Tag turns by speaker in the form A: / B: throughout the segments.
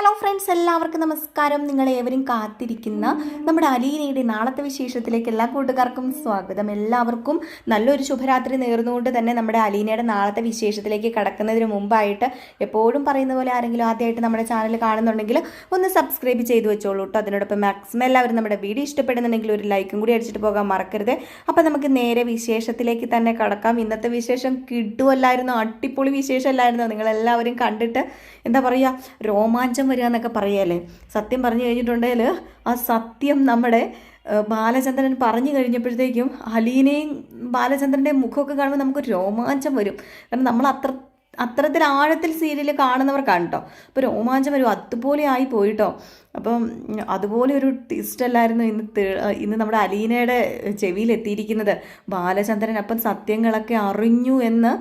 A: Hello friends എല്ലാവർക്കും നമസ്കാരം. നിങ്ങൾ ഏവരും കാത്തിരിക്കുന്ന നമ്മുടെ അലീനയുടെ നാളത്തെ വിശേഷത്തിലേക്ക് എല്ലാ കൂട്ടുകാർക്കും സ്വാഗതം. എല്ലാവർക്കും നല്ലൊരു ശുഭരാത്രി നേർന്നുകൊണ്ട് തന്നെ നമ്മുടെ അലീനയുടെ നാളത്തെ വിശേഷത്തിലേക്ക് കടക്കുന്നതിന് മുമ്പായിട്ട് എപ്പോഴും പറയുന്ന പോലെ ആരെങ്കിലും ആദ്യമായിട്ട് നമ്മുടെ ചാനൽ കാണുന്നുണ്ടെങ്കിൽ ഒന്ന് സബ്സ്ക്രൈബ് ചെയ്ത് വെച്ചോളൂ കേട്ടോ അതിനോടൊപ്പം മാക്സിമം എല്ലാവരും നമ്മുടെ വീഡിയോ ഇഷ്ടപ്പെടുന്നുണ്ടെങ്കിൽ ഒരു ലൈക്കും കൂടി അടിച്ചിട്ട് പോകാൻ മറക്കരുത്. അപ്പോൾ നമുക്ക് നേരെ വിശേഷത്തിലേക്ക് തന്നെ കടക്കാം. ഇന്നത്തെ വിശേഷം കിട്ടുമല്ലായിരുന്നു അടിപൊളി വിശേഷമല്ലായിരുന്നു? നിങ്ങളെല്ലാവരും കണ്ടിട്ട് എന്താ പറയുക രോമാഞ്ചം വരിക എന്നൊക്കെ പറയല്ലേ? സത്യം പറഞ്ഞു കഴിഞ്ഞിട്ടുണ്ടെങ്കിൽ ആ സത്യം നമ്മുടെ ബാലചന്ദ്രൻ പറഞ്ഞു കഴിഞ്ഞപ്പോഴത്തേക്കും അലീനയും ബാലചന്ദ്രന്റെ മുഖമൊക്കെ കാണുമ്പോൾ നമുക്ക് രോമാഞ്ചം വരും. കാരണം നമ്മൾ അത്ര അത്തരത്തിൽ ആഴത്തിൽ സീരിയൽ കാണുന്നവർക്കാണ് കേട്ടോ അപ്പോൾ രോമാഞ്ചം വരും. അതുപോലെ ആയി പോയിട്ടോ അപ്പം അതുപോലെ ഒരു ട്വിസ്റ്റ് അല്ലായിരുന്നു ഇന്ന് ഇന്ന് നമ്മുടെ അലീനയുടെ ചെവിയിൽ എത്തിയിരിക്കുന്നത്. ബാലചന്ദ്രൻ അപ്പം സത്യങ്ങളൊക്കെ അറിഞ്ഞു എന്ന്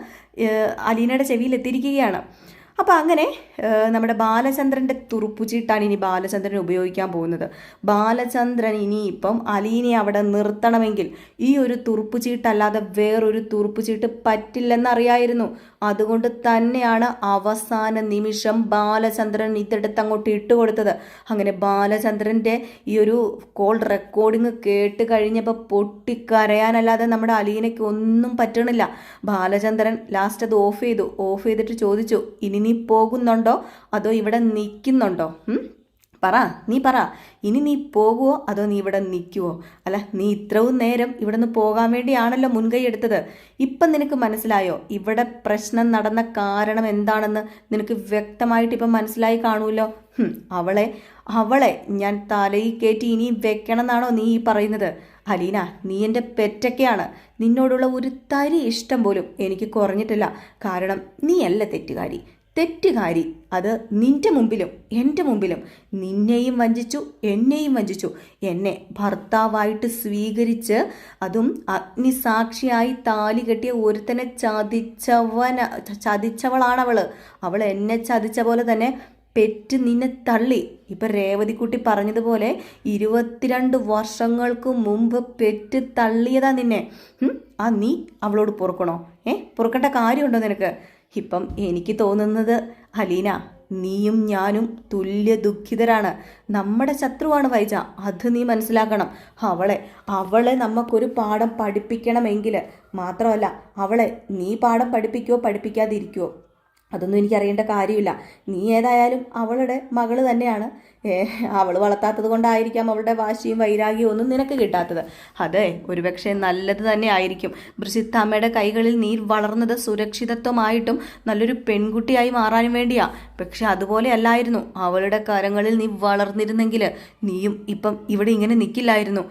A: അലീനയുടെ ചെവിയിൽ എത്തിയിരിക്കുകയാണ്. അപ്പോൾ അങ്ങനെ നമ്മുടെ ബാലചന്ദ്രന്റെ തുറുപ്പുചീട്ടാണ് ഇനി ബാലചന്ദ്രൻ ഉപയോഗിക്കാൻ പോകുന്നത്. ബാലചന്ദ്രൻ ഇനി ഇനിയിപ്പം അലീനെ അവിടെ നിർത്തണമെങ്കിൽ ഈ ഒരു തുറുപ്പുചീട്ടല്ലാതെ വേറൊരു തുറുപ്പുചീട്ട് പറ്റില്ലെന്നറിയായിരുന്നു അതുകൊണ്ട് തന്നെയാണ് അവസാന നിമിഷം ബാലചന്ദ്രൻ ഇതെടുത്ത് അങ്ങോട്ട് ഇട്ടുകൊടുത്തത് അങ്ങനെ ബാലചന്ദ്രന്റെ ഈ ഒരു കോൾ റെക്കോർഡിങ് കേട്ട് കഴിഞ്ഞപ്പോൾ പൊട്ടിക്കരയാനല്ലാതെ നമ്മുടെ അലീനയ്ക്ക് ഒന്നും പറ്റണില്ല. ബാലചന്ദ്രൻ ലാസ്റ്റ് അത് ഓഫ് ചെയ്തു. ഓഫ് ചെയ്തിട്ട് ചോദിച്ചു ഇനി നീ പോകുന്നുണ്ടോ? അതോ ഇവിടെ നിൽക്കുന്നുണ്ടോ? പറ നീ പറ. ഇനി നീ പോകുവോ അതോ നീ ഇവിടെ നിൽക്കുവോ? അല്ല നീ ഇത്രവും നേരം ഇവിടെ നിന്ന് പോകാൻ വേണ്ടിയാണല്ലോ മുൻകൈ എടുത്തത്. ഇപ്പം നിനക്ക് മനസ്സിലായോ? ഇവിടെ പ്രശ്നം നടന്ന കാരണം എന്താണെന്ന് നിനക്ക് വ്യക്തമായിട്ട് ഇപ്പം മനസ്സിലായി കാണുമല്ലോ? അവളെ അവളെ ഞാൻ തലയിൽ കയറ്റി ഇനിയും വെക്കണം എന്നാണോ നീ ഈ പറയുന്നത്? അലീന നീ എന്റെ പെറ്റൊക്കെയാണ് നിന്നോടുള്ള ഒരു തരി ഇഷ്ടം പോലും എനിക്ക് കുറഞ്ഞിട്ടില്ല. കാരണം നീയല്ല തെറ്റുകാരി. തെറ്റുകാരി. അത് നിന്റെ മുമ്പിലും എന്റെ മുമ്പിലും. നിന്നെയും വഞ്ചിച്ചു എന്നെയും വഞ്ചിച്ചു. എന്നെ ഭർത്താവായിട്ട് സ്വീകരിച്ച് അതും അഗ്നിസാക്ഷിയായി താലി കെട്ടിയ ഒരുത്തനെ ചതിച്ചവന ചതിച്ചവളാണവൾ അവൾ എന്നെ ചതിച്ച പോലെ തന്നെ പെറ്റ് നിന്നെ തള്ളി. ഇപ്പം രേവതിക്കുട്ടി പറഞ്ഞതുപോലെ ഇരുപത്തിരണ്ട് വർഷങ്ങൾക്ക് മുമ്പ് പെറ്റ് തള്ളിയതാ നിന്നെ. ആ നീ അവളോട് പൊറുക്കണോ? ഏ പൊറുക്കേണ്ട കാര്യമുണ്ടോ നിനക്ക്? ഇപ്പം എനിക്ക് തോന്നുന്നത് അലീന നീയും ഞാനും തുല്യ ദുഃഖിതരാണ്. നമ്മുടെ ശത്രുവാണ് വൈജ അത് നീ മനസ്സിലാക്കണം. അവളെ അവളെ നമുക്കൊരു പാഠം പഠിപ്പിക്കണമെങ്കിൽ മാത്രമല്ല അവളെ നീ പാഠം പഠിപ്പിക്കുവോ പഠിപ്പിക്കാതിരിക്കുവോ? അതൊന്നും എനിക്കറിയേണ്ട കാര്യമില്ല. നീ ഏതായാലും അവളുടെ മകൾ തന്നെയാണ്. അവൾ വളർത്താത്തത് കൊണ്ടായിരിക്കാം അവളുടെ വാശിയും വൈരാഗ്യവും ഒന്നും നിനക്ക് കിട്ടാത്തത്. അതെ ഒരുപക്ഷെ നല്ലത് തന്നെ ആയിരിക്കും. ബ്രിസിത്തമ്മയുടെ കൈകളിൽ നീ വളർന്നത് സുരക്ഷിതത്വമായിട്ടും നല്ലൊരു പെൺകുട്ടിയായി മാറാനും വേണ്ടിയാ. പക്ഷെ അതുപോലെ അല്ലായിരുന്നു. അവളുടെ കരങ്ങളിൽ നീ വളർന്നിരുന്നെങ്കിൽ നീയും ഇപ്പം ഇവിടെ ഇങ്ങനെ നിൽക്കില്ലായിരുന്നു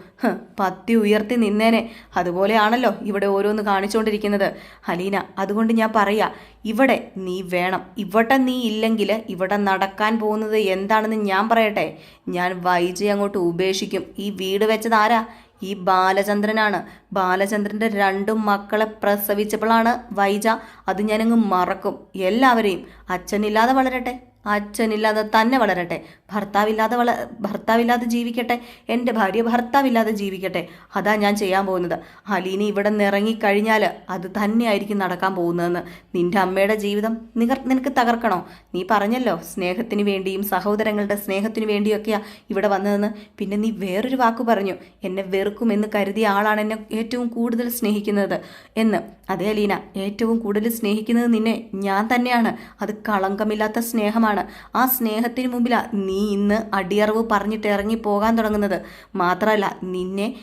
A: പത്തി ഉയർത്തി നിന്നേനെ. അതുപോലെയാണല്ലോ ഇവിടെ ഓരോന്ന് കാണിച്ചുകൊണ്ടിരിക്കുന്നത് അലീന അതുകൊണ്ട് ഞാൻ പറയാ ഇവിടെ നീ വേണം. ഇവിടെ നീ ഇല്ലെങ്കിൽ ഇവിടെ നടക്കാൻ പോകുന്നത് എന്താണെന്ന് ഞാൻ പറയട്ടെ. ഞാൻ വൈജി അങ്ങോട്ട് ഉപേക്ഷിക്കും. ഈ വീട് വെച്ചത് ആരാ? ഈ ബാലചന്ദ്രനാണ്. ബാലചന്ദ്രന്റെ രണ്ടു മക്കളെ പ്രസവിച്ചപ്പോഴാണ് വൈജ അത് ഞാനങ്ങ് മറക്കും. എല്ലാവരെയും. അച്ഛനില്ലാതെ വളരട്ടെ. അച്ഛനില്ലാതെ തന്നെ വളരട്ടെ ഭർത്താവില്ലാതെ വള ഭർത്താവില്ലാതെ ജീവിക്കട്ടെ എന്റെ ഭാര്യ ഭർത്താവില്ലാതെ ജീവിക്കട്ടെ അതാ ഞാൻ ചെയ്യാൻ പോകുന്നത്. അലീന ഇവിടെ നിന്ന് ഇറങ്ങിക്കഴിഞ്ഞാൽ അത് തന്നെയായിരിക്കും നടക്കാൻ പോകുന്നതെന്ന്. നിന്റെ അമ്മയുടെ ജീവിതം നിങ്ങൾ നിനക്ക് തകർക്കണോ? നീ പറഞ്ഞല്ലോ സ്നേഹത്തിന് വേണ്ടിയും സഹോദരങ്ങളുടെ സ്നേഹത്തിന് വേണ്ടിയൊക്കെയാ ഇവിടെ വന്നതെന്ന്. പിന്നെ നീ വേറൊരു വാക്ക് പറഞ്ഞു എന്നെ വെറുക്കുമെന്ന് കരുതിയ ആളാണ് എന്നെ ഏറ്റവും കൂടുതൽ സ്നേഹിക്കുന്നത്. എന്ന്. അതേ അലീന ഏറ്റവും കൂടുതൽ സ്നേഹിക്കുന്നത് നിന്നെ ഞാൻ തന്നെയാണ്. അത് കളങ്കമില്ലാത്ത സ്നേഹമാണ്. ആ സ്നേഹത്തിന് മുമ്പിലാണ് നീ ഇന്ന് അടിയറവ് പറഞ്ഞിട്ട് ഇറങ്ങി പോകാൻ തുടങ്ങുന്നത്. മാത്രമല്ല നിന്നെ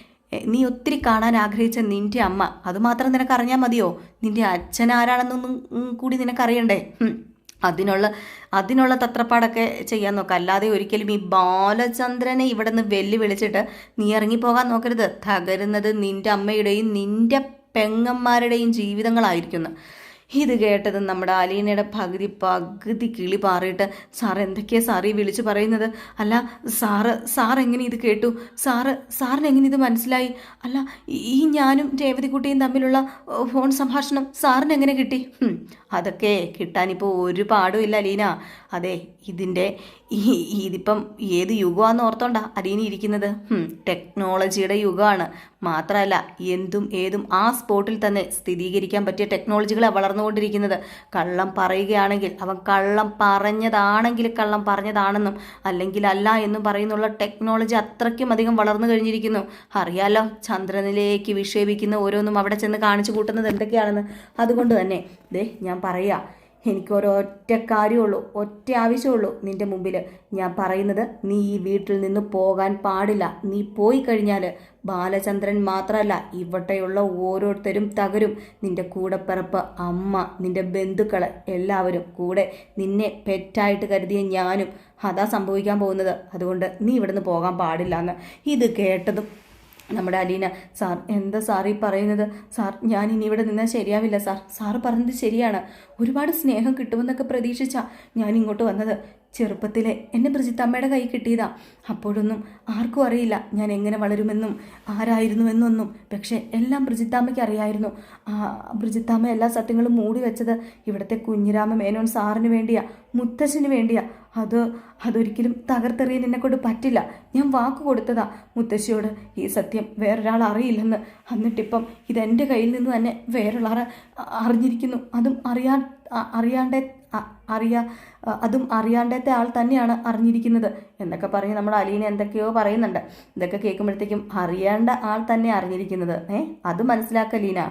A: നീ ഒത്തിരി കാണാൻ ആഗ്രഹിച്ച നിന്റെ അമ്മ. അതുമാത്രം നിനക്ക് അറിഞ്ഞാൽ മതിയോ? നിന്റെ അച്ഛൻ ആരാണെന്നൊന്നും കൂടി നിനക്കറിയണ്ടേ. അതിനുള്ള അതിനുള്ള തത്രപ്പാടൊക്കെ ചെയ്യാൻ നോക്കാം. അല്ലാതെ ഒരിക്കലും ഈ ബാലചന്ദ്രനെ ഇവിടെ നിന്ന് വെല്ലുവിളിച്ചിട്ട് നീ ഇറങ്ങിപ്പോകാൻ നോക്കരുത്. തകരുന്നത് നിന്റെ അമ്മയുടെയും നിന്റെ പെങ്ങന്മാരുടെയും ജീവിതങ്ങളായിരിക്കുന്നു. ഇത് കേട്ടത് നമ്മുടെ അലീനയുടെ പകുതി പകുതി കിളി പാറിയിട്ട് സാർ എന്തൊക്കെയാണ് സാറി വിളിച്ച് പറയുന്നത്? അല്ല സാറ് സാർ എങ്ങനെ ഇത് കേട്ടു? സാറ് സാറിന് എങ്ങനെ ഇത് മനസ്സിലായി? അല്ല ഈ ഞാനും രേവതിക്കുട്ടിയും തമ്മിലുള്ള ഫോൺ സംഭാഷണം സാറിന് എങ്ങനെ കിട്ടി? അതൊക്കെ കിട്ടാനിപ്പോൾ ഒരു പാടും ഇല്ല അലീന. അതെ ഇതിന്റെ ഇതിപ്പം ഏത് യുഗമാണെന്ന് ഓർത്തോണ്ടാ അതിനി ഇരിക്കുന്നത്? ടെക്നോളജിയുടെ യുഗമാണ്. മാത്രമല്ല എന്തും ഏതും ആ സ്പോട്ടിൽ തന്നെ സ്ഥിരീകരിക്കാൻ പറ്റിയ ടെക്നോളജികളാണ് വളർന്നുകൊണ്ടിരിക്കുന്നത്. കള്ളം പറയുകയാണെങ്കിൽ അവൻ കള്ളം പറഞ്ഞതാണെങ്കിൽ കള്ളം പറഞ്ഞതാണെന്നും അല്ലെങ്കിൽ അല്ല എന്നും പറയുന്നുള്ള ടെക്നോളജി അത്രയ്ക്കും അധികം വളർന്നു കഴിഞ്ഞിരിക്കുന്നു. അറിയാലോ ചന്ദ്രനിലേക്ക് വിക്ഷേപിക്കുന്ന ഓരോന്നും അവിടെ ചെന്ന് കാണിച്ചു കൂട്ടുന്നത് എന്തൊക്കെയാണെന്ന്. അതുകൊണ്ട് തന്നെ ദേ ഞാൻ പറയാ എനിക്ക് ഒരൊറ്റ കാര്യമുള്ളൂ ഒറ്റ ആവശ്യമുള്ളൂ നിന്റെ മുമ്പിൽ ഞാൻ പറയുന്നത് നീ ഈ വീട്ടിൽ നിന്ന് പോകാൻ പാടില്ല. നീ പോയി കഴിഞ്ഞാൽ ബാലചന്ദ്രൻ മാത്രമല്ല ഇവിടെയുള്ള ഓരോരുത്തരും തകരും. നിന്റെ കൂടെപ്പിറപ്പ് അമ്മ നിന്റെ ബന്ധുക്കൾ എല്ലാവരും കൂടെ നിന്നെ പെറ്റായിട്ട് കരുതിയ ഞാനും അതാ സംഭവിക്കാൻ പോകുന്നത്. അതുകൊണ്ട് നീ ഇവിടുന്ന് പോകാൻ പാടില്ല എന്ന് ഇത് കേട്ടതും നമ്മുടെ അലീന സാർ എന്താ സാർ ഈ പറയുന്നത്? സാർ ഞാൻ ഇനി ഇവിടെ നിന്നാൽ ശരിയാവില്ല സാർ. സാർ പറഞ്ഞത് ശരിയാണ്. ഒരുപാട് സ്നേഹം കിട്ടുമെന്നൊക്കെ പ്രതീക്ഷിച്ചാ ഞാൻ ഇങ്ങോട്ട് വന്നത്. ചെറുപ്പത്തിലെ എന്നെ ബ്രിജിത്തമ്മയുടെ കൈ കിട്ടിയതാ. അപ്പോഴൊന്നും ആർക്കും അറിയില്ല ഞാൻ എങ്ങനെ വളരുമെന്നും ആരായിരുന്നുവെന്നൊന്നും. പക്ഷേ എല്ലാം ബ്രിജിത്താമ്മയ്ക്ക് അറിയായിരുന്നു. ആ ബ്രിജിത്താമ്മ എല്ലാ സത്യങ്ങളും മൂടി വെച്ചത് ഇവിടുത്തെ കുഞ്ഞിരാമ മേനോൻ സാറിന് വേണ്ടിയാ മുത്തശ്ശന് വേണ്ടിയാ. അത് അതൊരിക്കലും തകർത്തെറിയാൻ എന്നെ കൊണ്ട് പറ്റില്ല. ഞാൻ വാക്ക് കൊടുത്തതാ. മുത്തശ്ശിയോട് ഈ സത്യം വേറൊരാൾ അറിയില്ലെന്ന്. എന്നിട്ടിപ്പം ഇതെന്റെ കയ്യിൽ നിന്ന് തന്നെ വേറൊരാൾ അറിഞ്ഞിരിക്കുന്നു. അതും അറിയാൻ അറിയാണ്ടേ അറിയാ അതും അറിയാണ്ടത്തെ ആൾ തന്നെയാണ് അറിഞ്ഞിരിക്കുന്നത്. എന്നൊക്കെ പറഞ്ഞ് നമ്മൾ അലീന എന്തൊക്കെയോ പറയുന്നുണ്ട്. ഇതൊക്കെ കേൾക്കുമ്പോഴത്തേക്കും അറിയേണ്ട ആൾ തന്നെ അറിഞ്ഞിരിക്കുന്നത്. ഏ അത് മനസ്സിലാക്കലീന ലീന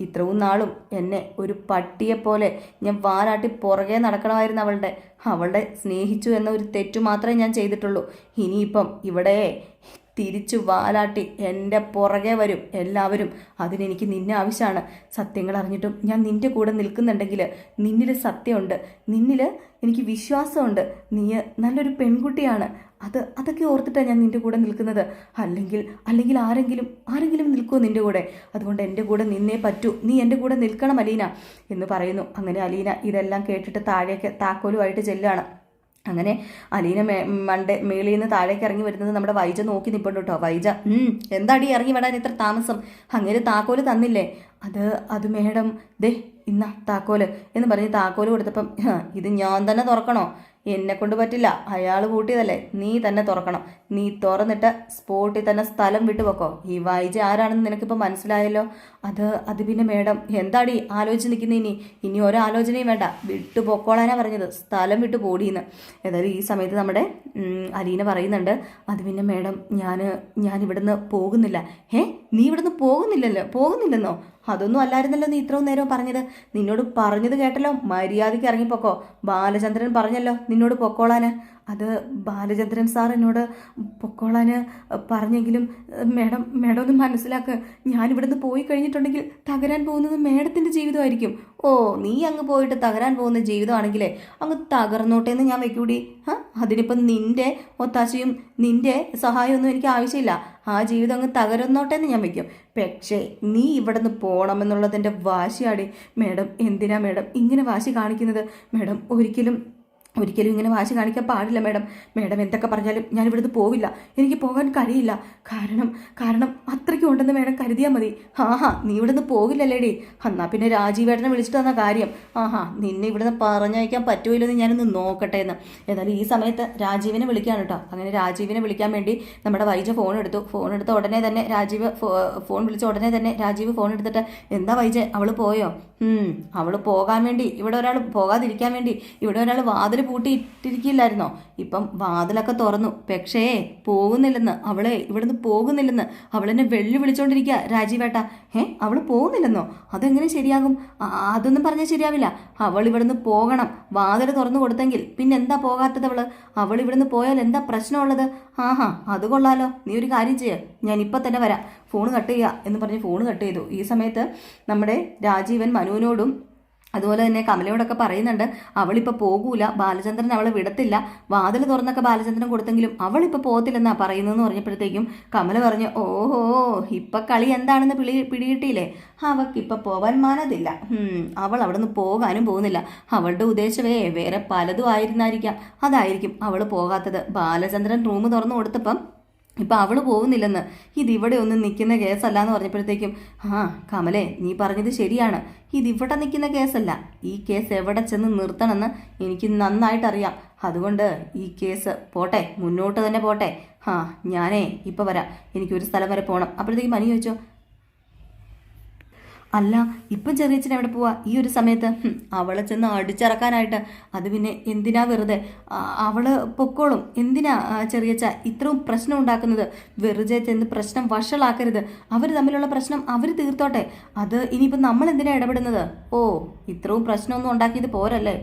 A: ഇത്രയും നാളും എന്നെ ഒരു പട്ടിയെപ്പോലെ ഞാൻ വാലാട്ടി പുറകെ നടക്കണമായിരുന്നു അവളുടെ. അവളുടെ സ്നേഹിച്ചു എന്ന ഒരു തെറ്റു മാത്രമേ ഞാൻ ചെയ്തിട്ടുള്ളൂ. ഇനിയിപ്പം ഇവിടെ തിരിച്ചു വാലാട്ടി എന്റെ പുറകെ വരും എല്ലാവരും. അതിനെനിക്ക് നിന്നെ ആവശ്യമാണ്. സത്യങ്ങൾ അറിഞ്ഞിട്ടും ഞാൻ നിന്റെ കൂടെ നിൽക്കുന്നുണ്ടെങ്കിൽ നിന്നിൽ സത്യമുണ്ട്. നിന്നിൽ എനിക്ക് വിശ്വാസമുണ്ട്. നീ നല്ലൊരു പെൺകുട്ടിയാണ്. അത് അതൊക്കെ ഓർത്തിട്ടാണ് ഞാൻ നിന്റെ കൂടെ നിൽക്കുന്നത്. അല്ലെങ്കിൽ അല്ലെങ്കിൽ ആരെങ്കിലും ആരെങ്കിലും നിൽക്കുമോ നിന്റെ കൂടെ? അതുകൊണ്ട് എന്റെ കൂടെ നിന്നേ പറ്റൂ. നീ എന്റെ കൂടെ നിൽക്കണം അലീന എന്ന് പറയുന്നു. അങ്ങനെ അലീന ഇതെല്ലാം കേട്ടിട്ട് താഴേക്ക് താക്കോലുമായിട്ട് ചെല്ലുകയാണ്. അങ്ങനെ അലീന മേ മണ്ടേ മേളിൽ നിന്ന് താഴേക്ക് ഇറങ്ങി വരുന്നത് നമ്മുടെ വൈജ നോക്കി നിൽപ്പുണ്ട് കേട്ടോ. വൈജ എന്താടി ഇറങ്ങി വിടാൻ ഇത്ര താമസം? അങ്ങനെ താക്കോൽ തന്നില്ലേ? അത് അത് മേഡം ദേ ഇന്ന താക്കോൽ എന്ന് പറഞ്ഞ് താക്കോൽ കൊടുത്തപ്പം ഇത് ഞാൻ തന്നെ തുറക്കണോ? എന്നെ കൊണ്ട് പറ്റില്ല. അയാൾ കൂട്ടിയതല്ലേ? നീ തന്നെ തുറക്കണം. നീ തുറന്നിട്ട് സ്പോട്ടിൽ തന്നെ സ്ഥലം വിട്ടു വെക്കോ. ഈ വൈജ ആരാണെന്ന് നിനക്കിപ്പോൾ മനസ്സിലായല്ലോ? അത് അത് പിന്നെ മേഡം എന്താടി ആലോചിച്ച് നിൽക്കുന്ന ഇനി? ഇനി ഓരോ ആലോചനയും വേണ്ട. വിട്ടു പൊക്കോളാനാ പറഞ്ഞത്. സ്ഥലം വിട്ടു പോടിയെന്ന് ഏതായാലും ഈ സമയത്ത് നമ്മുടെ അലീന പറയുന്നുണ്ട് അത് പിന്നെ മേഡം ഞാൻ ഞാൻ ഇവിടുന്ന് പോകുന്നില്ല. ഏ നീ ഇവിടുന്ന് പോകുന്നില്ലല്ലോ? പോകുന്നില്ലെന്നോ? അതൊന്നും അല്ലായിരുന്നല്ലോ നീ ഇത്രയും നേരം പറഞ്ഞത്. നിന്നോട് പറഞ്ഞത് കേട്ടല്ലോ. മര്യാദയ്ക്ക് ഇറങ്ങിപ്പോക്കോ. ബാലചന്ദ്രൻ പറഞ്ഞല്ലോ നിന്നോട് പൊക്കോളാന്. അത് ബാലചന്ദ്രൻ സാർ എന്നോട് പൊക്കോളാന് പറഞ്ഞെങ്കിലും മേഡം മേഡം ഒന്ന് മനസ്സിലാക്ക്. ഞാൻ ഇവിടുന്ന് പോയി കഴിഞ്ഞിട്ടുണ്ടെങ്കിൽ തകരാൻ പോകുന്നത് മേഡത്തിന്റെ ജീവിതമായിരിക്കും. ഓ നീ അങ്ങ് പോയിട്ട് തകരാൻ പോകുന്ന ജീവിതമാണെങ്കിലേ അങ്ങ് തകർന്നോട്ടെ എന്ന് ഞാൻ വെക്കൂടി. അതിനിപ്പം നിന്റെ ഒത്താശയും നിന്റെ സഹായമൊന്നും എനിക്ക് ആവശ്യമില്ല. ആ ജീവിതം അങ്ങ് തകരുന്നോട്ടെ എന്ന് ഞാൻ വയ്ക്കും. പക്ഷേ നീ ഇവിടെ നിന്ന് പോകണമെന്നുള്ളതിന്റെ വാശിയാടി. മേഡം എന്തിനാ മേഡം ഇങ്ങനെ വാശി കാണിക്കുന്നത്? മേഡം ഒരിക്കലും ഒരിക്കലും ഇങ്ങനെ വാശി കാണിക്കാൻ പാടില്ല മേഡം. മേഡം എന്തൊക്കെ പറഞ്ഞാലും ഞാൻ ഇവിടുന്ന് പോവില്ല. എനിക്ക് പോകാൻ കഴിയില്ല. കാരണം കാരണം അത്രയ്ക്കും ഉണ്ടെന്ന് മേഡം കരുതിയാൽ മതി. ആഹാ നീ ഇവിടുന്ന് പോകില്ലല്ലേടി എന്നാ പിന്നെ രാജീവേട്ടനെ വിളിച്ചിട്ട് തന്ന കാര്യം. ആഹാ നിന്നെ ഇവിടുന്ന് പറഞ്ഞയക്കാൻ പറ്റുമല്ലോ എന്ന് ഞാനൊന്ന് നോക്കട്ടെ എന്ന് എന്നാലും ഈ സമയത്ത് രാജീവിനെ വിളിക്കാൻ കേട്ടോ അങ്ങനെ രാജീവിനെ വിളിക്കാൻ വേണ്ടി നമ്മുടെ വൈജ ഫോൺ എടുത്തു. ഫോൺ എടുത്ത ഉടനെ തന്നെ രാജീവ് ഫോൺ വിളിച്ച ഉടനെ തന്നെ രാജീവ് ഫോൺ എടുത്തിട്ട് എന്താ വൈജ അവൾ പോയോ? അവൾ പോകാൻ വേണ്ടി ഇവിടെ ഒരാൾ പോകാതിരിക്കാൻ വേണ്ടി ഇവിടെ ഒരാൾ വാതിൽ പൂട്ടി ഇട്ടിരിക്കില്ലായിരുന്നോ ഇപ്പം വാതിലൊക്കെ തുറന്നു. പക്ഷേ പോകുന്നില്ലെന്ന്. അവളെ ഇവിടുന്ന് പോകുന്നില്ലെന്ന്. അവളെന്നെ വെള്ളി വിളിച്ചോണ്ടിരിക്കുക രാജീവേട്ട. ഏ അവൾ പോകുന്നില്ലെന്നോ? അതെങ്ങനെ ശരിയാകും? അതൊന്നും പറഞ്ഞാൽ ശരിയാവില്ല. അവൾ ഇവിടുന്ന് പോകണം. വാതിൽ തുറന്നു കൊടുത്തെങ്കിൽ പിന്നെ എന്താ പോകാത്തത് അവൾ? അവൾ ഇവിടുന്ന് പോയാൽ എന്താ പ്രശ്നമുള്ളത്? ആഹാ അത് കൊള്ളാലോ. നീ ഒരു കാര്യം ചെയ്യ. ഞാൻ ഇപ്പം തന്നെ വരാം. ഫോൺ കട്ട് ചെയ്യുക എന്ന് പറഞ്ഞ് ഫോൺ കട്ട് ചെയ്തു. ഈ സമയത്ത് നമ്മുടെ രാജീവൻ മനുവിനോടും അതുപോലെ തന്നെ കമലയോടൊക്കെ പറയുന്നുണ്ട് അവളിപ്പോൾ പോകൂല ബാലചന്ദ്രൻ അവളെ വിടത്തില്ല. വാതിൽ തുറന്നൊക്കെ ബാലചന്ദ്രൻ കൊടുത്തെങ്കിലും അവളിപ്പോൾ പോകത്തില്ലെന്നാണ് പറയുന്നതെന്ന് പറഞ്ഞപ്പോഴത്തേക്കും കമല പറഞ്ഞു ഓഹോ ഇപ്പം കളി എന്താണെന്ന് പിടി പിടികിട്ടിയില്ലേ? അവൾക്കിപ്പോൾ പോവാൻ മാനതില്ല. അവൾ അവിടെ നിന്ന് പോകാനും പോകുന്നില്ല. അവളുടെ ഉദ്ദേശമേ വേറെ പലതും ആയിരുന്നായിരിക്കാം. അതായിരിക്കും അവൾ പോകാത്തത്. ബാലചന്ദ്രൻ റൂം തുറന്നു കൊടുത്തപ്പം ഇപ്പം അവൾ പോകുന്നില്ലെന്ന്. ഇതിവിടെ ഒന്നും നിൽക്കുന്ന കേസല്ല എന്ന് പറഞ്ഞപ്പോഴത്തേക്കും ആ കമലേ നീ പറഞ്ഞത് ശരിയാണ്. ഇതിവിടെ നിൽക്കുന്ന കേസല്ല. ഈ കേസ് എവിടെ ചെന്ന് നിർത്തണമെന്ന് എനിക്ക് നന്നായിട്ടറിയാം. അതുകൊണ്ട് ഈ കേസ് പോട്ടെ മുന്നോട്ട് തന്നെ പോട്ടെ. ആ ഞാനേ ഇപ്പം വരാം. എനിക്കൊരു സ്ഥലം വരെ പോകണം അപ്പോഴത്തേക്കും മനു ചോദിച്ചോ അല്ല ഇപ്പം ചെറിയച്ഛൻ എവിടെ പോവാ? ഈ ഒരു സമയത്ത്? അവളെ ചെന്ന് അടിച്ചിറക്കാനായിട്ട്. അത് പിന്നെ എന്തിനാ വെറുതെ? അവൾ പൊക്കോളും. എന്തിനാ ആ, ചെറിയച്ഛ ഇത്രയും പ്രശ്നം ഉണ്ടാക്കുന്നത്? വെറുതെ ചെന്ന് പ്രശ്നം വഷളാക്കരുത്. അവർ തമ്മിലുള്ള പ്രശ്നം അവർ തീർത്തോട്ടെ. അത് ഇനിയിപ്പം നമ്മൾ എന്തിനാ ഇടപെടുന്നത്? ഓ ഇത്രയും പ്രശ്നമൊന്നും ഉണ്ടാക്കിയത് പോരല്ലേ?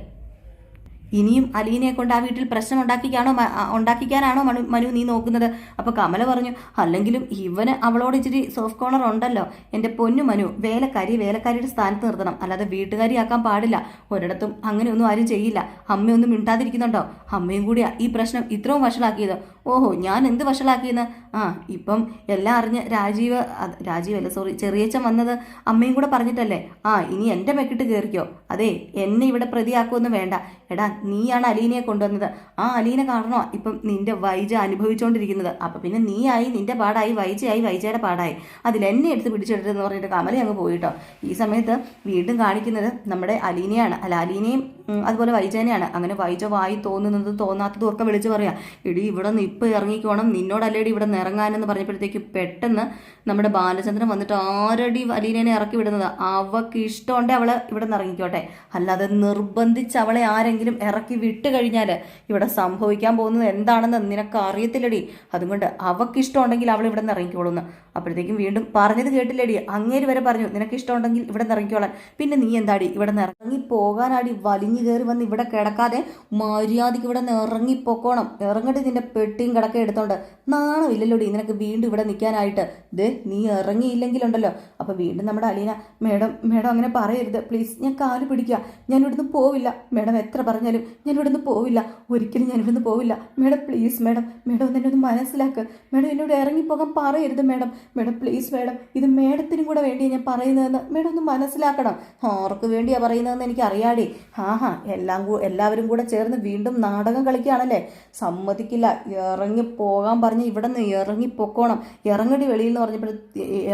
A: ഇനിയും അലീനയെ കൊണ്ട് ആ വീട്ടിൽ പ്രശ്നം ഉണ്ടാക്കിക്കാണോ ഉണ്ടാക്കിക്കാനാണോ മനു മനു നീ നോക്കുന്നത്? അപ്പോൾ കമല പറഞ്ഞു അല്ലെങ്കിലും ഇവന് അവളോട് ഇച്ചിരി സോഫ്റ്റ് കോർണർ ഉണ്ടല്ലോ. എന്റെ പൊന്നു മനു വേലക്കാരി വേലക്കാരിയുടെ സ്ഥാനത്ത് നിർത്തണം. അല്ലാതെ വീട്ടുകാരിയാക്കാൻ പാടില്ല. ഒരിടത്തും അങ്ങനെയൊന്നും ആരും ചെയ്യില്ല. അമ്മയൊന്നും മിണ്ടാതിരിക്കുന്നുണ്ടോ? അമ്മയും കൂടിയാ ഈ പ്രശ്നം ഇത്രയും വഷളാക്കിയത്. ഓഹോ ഞാൻ എന്ത് വഷളാക്കിയെന്ന്? ആ ഇപ്പം എല്ലാം അറിഞ്ഞ് രാജീവ് അത് രാജീവ് അല്ല സോറി ചെറിയച്ചൻ വന്നത് അമ്മയും കൂടെ പറഞ്ഞിട്ടല്ലേ? ആ ഇനി എന്റെ മെക്കിട്ട് കയറിക്കോ അതെ എന്നെ ഇവിടെ പ്രതിയാക്കുമെന്ന് വേണ്ട. എടാ നീയാണ് അലീനയെ കൊണ്ടുവന്നത്. ആ അലീന കാരണോ ഇപ്പം നിന്റെ വൈജ അനുഭവിച്ചുകൊണ്ടിരിക്കുന്നത് അപ്പം പിന്നെ നീയായി നിന്റെ പാടായി വൈജയായി വൈജയുടെ പാടായി. അതിൽ എന്നെ എടുത്ത് പിടിച്ചെടുത്തെന്ന് പറഞ്ഞിട്ട് കമലി അങ്ങ് പോയിട്ടോ ഈ സമയത്ത് വീണ്ടും കാണിക്കുന്നത് നമ്മുടെ അലീനയാണ്. അല്ല അലീനയും അതുപോലെ വൈജനെയാണ്. അങ്ങനെ വൈജ വായി തോന്നുന്നതും തോന്നാത്തതും ഒക്കെ വിളിച്ച് പറയാം. എടി ഇവിടെ നിന്ന് ഇപ്പം ഇറങ്ങിക്കോണം. നിന്നോടല്ലേടി ഇവിടെ നിന്ന് ഇറങ്ങാനെന്ന് പറഞ്ഞപ്പോഴത്തേക്ക് പെട്ടെന്ന് നമ്മുടെ ബാലചന്ദ്രൻ വന്നിട്ട് ആരടി അലീനേനെ ഇറക്കി വിടുന്നത്? അവൾക്ക് ഇഷ്ടമുണ്ടേ അവൾ ഇവിടെ നിന്ന് ഇറങ്ങിക്കോട്ടെ. അല്ലാതെ നിർബന്ധിച്ച് അവളെ ആരെങ്കിലും ഇറക്കി വിട്ട് കഴിഞ്ഞാൽ ഇവിടെ സംഭവിക്കാൻ പോകുന്നത് എന്താണെന്ന് നിനക്ക് അറിയത്തില്ലടി. അതുകൊണ്ട് അവൾക്ക് ഇഷ്ടമുണ്ടെങ്കിൽ അവൾ ഇവിടെ നിന്ന് ഇറങ്ങിക്കോളൂന്ന്. അപ്പോഴത്തേക്കും വീണ്ടും പറഞ്ഞത് കേട്ടില്ലേടി. അങ്ങേര് വരെ പറഞ്ഞു നിനക്ക് ഇഷ്ടമുണ്ടെങ്കിൽ ഇവിടെ നിന്ന് ഇറങ്ങിക്കോളാൻ പിന്നെ നീ എന്താടി? ഇവിടെ നിന്ന് ഇറങ്ങി പോകാനാടി വലിഞ്ഞു കയറി വന്ന് ഇവിടെ കിടക്കാതെ മര്യാദയ്ക്ക് ഇവിടെ നിന്ന് ഇറങ്ങി പൊക്കോണം ഇറങ്ങിട്ട് നിന്റെ പെട്ടിയും കിടക്ക എടുത്തോണ്ട്. നാണമില്ലല്ലോടി നിനക്ക് വീണ്ടും ഇവിടെ നിൽക്കാനായിട്ട്. ദേ നീ ഇറങ്ങിയില്ലെങ്കിലുണ്ടല്ലോ. അപ്പോൾ വീണ്ടും നമ്മുടെ അലീന മേഡം മേഡം അങ്ങനെ പറയരുത്. പ്ലീസ് ഞാൻ കാൽ പിടിക്കുക ഞാൻ ഇവിടുന്ന് പോവില്ല. മേഡം എത്ര പറഞ്ഞാലും ഞാൻ ഇവിടുന്ന് പോവില്ല. ഒരിക്കലും ഞാൻ ഇവിടുന്ന് പോവില്ല. Madam please madam. മേഡം എന്നെ ഒന്ന് മനസ്സിലാക്കുക മേഡം എന്നോട് ഇറങ്ങിപ്പോകാൻ പറയരുത് മേഡം. മേഡം പ്ലീസ് മേഡം ഇത് മേഡത്തിനും കൂടെ വേണ്ടിയാണ് ഞാൻ പറയുന്നതെന്ന് മേഡം ഒന്ന് മനസ്സിലാക്കണം. ആർക്ക് വേണ്ടിയാ പറയുന്നതെന്ന് എനിക്ക് അറിയാടി ആഹാ എല്ലാം എല്ലാവരും കൂടെ ചേർന്ന് വീണ്ടും നാടകം കളിക്കുകയാണല്ലേ? സമ്മതിക്കില്ല. ഇറങ്ങി പോകാൻ പറഞ്ഞ് ഇവിടെ നിന്ന് ഇറങ്ങി പൊക്കോണം. ഇറങ്ങടി വെളിയിൽ എന്ന് പറഞ്ഞപ്പോൾ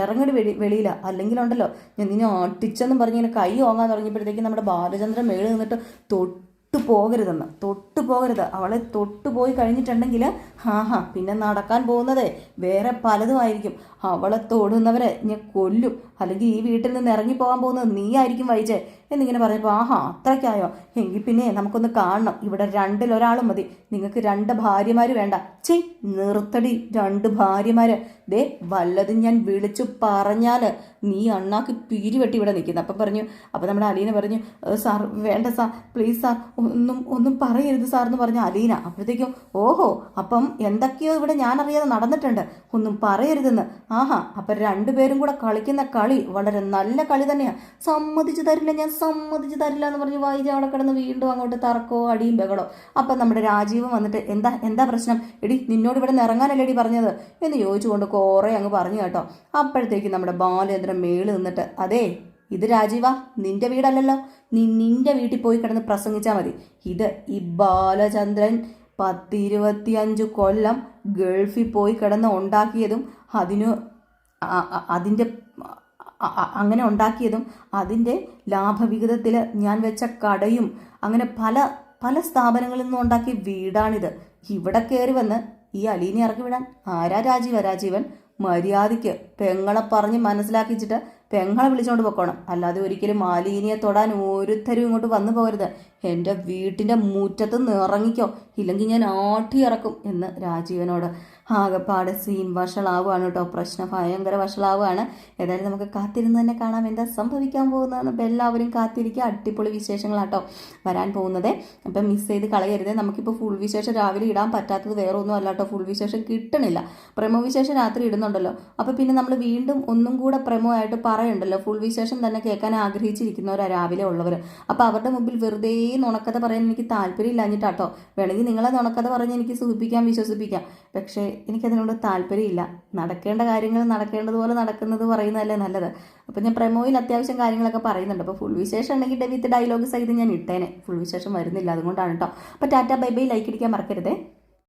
A: ഇറങ്ങടി വെളി വെളിയില. അല്ലെങ്കിലുണ്ടല്ലോ ഞാൻ നിന്നെ അട്ടിച്ചെന്നും പറഞ്ഞ് ഇങ്ങനെ കൈ ഓങ്ങാൻ തുടങ്ങിയപ്പോഴത്തേക്കും നമ്മുടെ ബാലചന്ദ്രൻ മേളിൽ നിന്നിട്ട് തൊട്ട് തൊട്ട് പോകരുതെന്ന് തൊട്ട് പോകരുത് അവളെ തൊട്ട് പോയി കഴിഞ്ഞിട്ടുണ്ടെങ്കിൽ ഹാ ഹാ പിന്നെ നടക്കാൻ പോകുന്നതേ വേറെ പലതുമായിരിക്കും. അവളെ തൊടുന്നവരെ ഞാൻ കൊല്ലും. അല്ലെങ്കിൽ ഈ വീട്ടിൽ നിന്ന് ഇറങ്ങി പോകാൻ പോകുന്നത് നീ ആയിരിക്കും വൈജേ. എന്നിങ്ങനെ പറഞ്ഞപ്പോൾ ആഹാ അത്രയ്ക്കായോ? എങ്കിൽ പിന്നെ നമുക്കൊന്ന് കാണണം. ഇവിടെ രണ്ടിലൊരാളും മതി. നിങ്ങൾക്ക് രണ്ട് ഭാര്യമാര് വേണ്ട. ചേ നിർത്തടി രണ്ട് ഭാര്യമാര്. ദേ വല്ലതും ഞാൻ വിളിച്ചു പറഞ്ഞാൽ നീ അണ്ണാക്ക് പിരിവെട്ടി ഇവിടെ നിൽക്കുന്നു. അപ്പം പറഞ്ഞു അപ്പം നമ്മുടെ അലീന പറഞ്ഞു "ഏ, സാർ വേണ്ട സാർ പ്ലീസ് സാർ ഒന്നും ഒന്നും പറയരുത് സാർ എന്ന് പറഞ്ഞു അലീന അപ്പോഴത്തേക്കും ഓഹോ അപ്പം എന്തൊക്കെയോ ഇവിടെ ഞാൻ അറിയാതെ നടന്നിട്ടുണ്ട്. ഒന്നും പറയരുതെന്ന്. ആഹാ അപ്പം രണ്ടുപേരും കൂടെ കളിക്കുന്ന കളി വളരെ നല്ല കളി തന്നെയാണ് സമ്മതിച്ചു തരില്ല ഞാൻ സമ്മതിച്ചു തരില്ല എന്ന് പറഞ്ഞ് വായിച്ച് അവിടെ കിടന്ന് വീണ്ടും അങ്ങോട്ട് തറക്കോ അടിയും ബഹളോ. അപ്പം നമ്മുടെ രാജീവ് വന്നിട്ട് എന്താ എന്താ പ്രശ്നം? എടി നിന്നോട് ഇവിടെ നിന്ന് ഇറങ്ങാനല്ലേടി പറഞ്ഞത്? എന്ന് ചോദിച്ചുകൊണ്ട് കുറേ അങ്ങ് പറഞ്ഞു കേട്ടോ. അപ്പോഴത്തേക്ക് നമ്മുടെ ബാലേന്ദ്രൻ മേളിൽ നിന്നിട്ട് അതേ ഇത് രാജീവ നിന്റെ വീടല്ലല്ലോ. നീ നിന്റെ വീട്ടിൽ പോയി കിടന്ന് പ്രസംഗിച്ചാൽ മതി. ഇത് ഈ ബാലചന്ദ്രൻ പത്തിരുപത്തിയഞ്ച് കൊല്ലം ഗൾഫിൽ പോയി കിടന്ന് ഉണ്ടാക്കിയതും അതിന് അതിന്റെ അങ്ങനെ ഉണ്ടാക്കിയതും അതിന്റെ ലാഭവിഹിതത്തിൽ ഞാൻ വെച്ച കടയും അങ്ങനെ പല പല സ്ഥാപനങ്ങളിൽ നിന്നും ഉണ്ടാക്കിയ വീടാണിത്. ഇവിടെ കയറി വന്ന് ഈ അലീനെ ഇറക്കി വിടാൻ ആരാ രാജീവ? രാജീവൻ മര്യാദയ്ക്ക് പെങ്ങളെ പറഞ്ഞ് മനസ്സിലാക്കിച്ചിട്ട് പെങ്ങളെ വിളിച്ചോണ്ട് പൊക്കോണം. അല്ലാതെ ഒരിക്കലും മാലിനിയെ തൊടാൻ ഓരോരുത്തരും ഇങ്ങോട്ട് വന്നു പോകരുത്. എന്റെ വീട്ടിന്റെ മുറ്റത്ത് നിന്ന് ഇറങ്ങിക്കോ ഇല്ലെങ്കിൽ ഞാൻ ആട്ടി ഇറക്കും എന്ന് രാജീവനോട്. ആകെപ്പാട് സീൻ വഷളാവുകയാണ് കേട്ടോ. പ്രശ്നം ഭയങ്കര വഷളാവുകയാണ്. ഏതായാലും നമുക്ക് കാത്തിരുന്ന് തന്നെ കാണാം എന്താ സംഭവിക്കാൻ പോകുന്നതെന്ന്. അപ്പോൾ എല്ലാവരും കാത്തിരിക്കുക. അടിപൊളി വിശേഷങ്ങളാട്ടോ വരാൻ പോകുന്നത്. അപ്പം മിസ് ചെയ്ത് കളയരുത്. നമുക്കിപ്പോൾ ഫുൾ വിശേഷം രാവിലെ ഇടാൻ പറ്റാത്തത് വേറെ ഒന്നും അല്ല കേട്ടോ. ഫുൾ വിശേഷം കിട്ടണില്ല. പ്രമോ വിശേഷം രാത്രി ഇടുന്നുണ്ടല്ലോ. അപ്പോൾ പിന്നെ നമ്മൾ വീണ്ടും ഒന്നും കൂടെ പ്രമോ ആയിട്ട് പറയണ്ടല്ലോ. ഫുൾ വിശേഷം തന്നെ കേൾക്കാൻ ആഗ്രഹിച്ചിരിക്കുന്നവരാണ് രാവിലെ ഉള്ളവർ അപ്പോൾ അവരുടെ മുമ്പിൽ വെറുതെ നുണക്കഥ പറയാൻ എനിക്ക് താല്പര്യമില്ലാഞ്ഞിട്ടാട്ടോ വേണമെങ്കിൽ നിങ്ങളെ നുണക്കഥ പറഞ്ഞ് എനിക്ക് സൂചിപ്പിക്കാം വിശ്വസിപ്പിക്കാം. പക്ഷേ എനിക്കതിനോട് താല്പര്യമില്ല. നടക്കേണ്ട കാര്യങ്ങൾ നടക്കേണ്ടതുപോലെ നടക്കുന്നത് പറയുന്നതല്ലേ നല്ലത്. അപ്പോൾ ഞാൻ പ്രമോയിൽ അത്യാവശ്യം കാര്യങ്ങളൊക്കെ പറയുന്നുണ്ട്. അപ്പോൾ ഫുൾ വിശേഷം ഉണ്ടെങ്കിൽ വിത്ത് ഡയലോഗ് സഹിതം ഞാൻ ഇട്ടേനെ. ഫുൾ വിശേഷം വരുന്നില്ല. അതുകൊണ്ടാണ് കേട്ടോ അപ്പോൾ ടാറ്റ ബൈ ബൈ. ലൈക്ക് ഇടിക്കാൻ മറക്കരുതേ.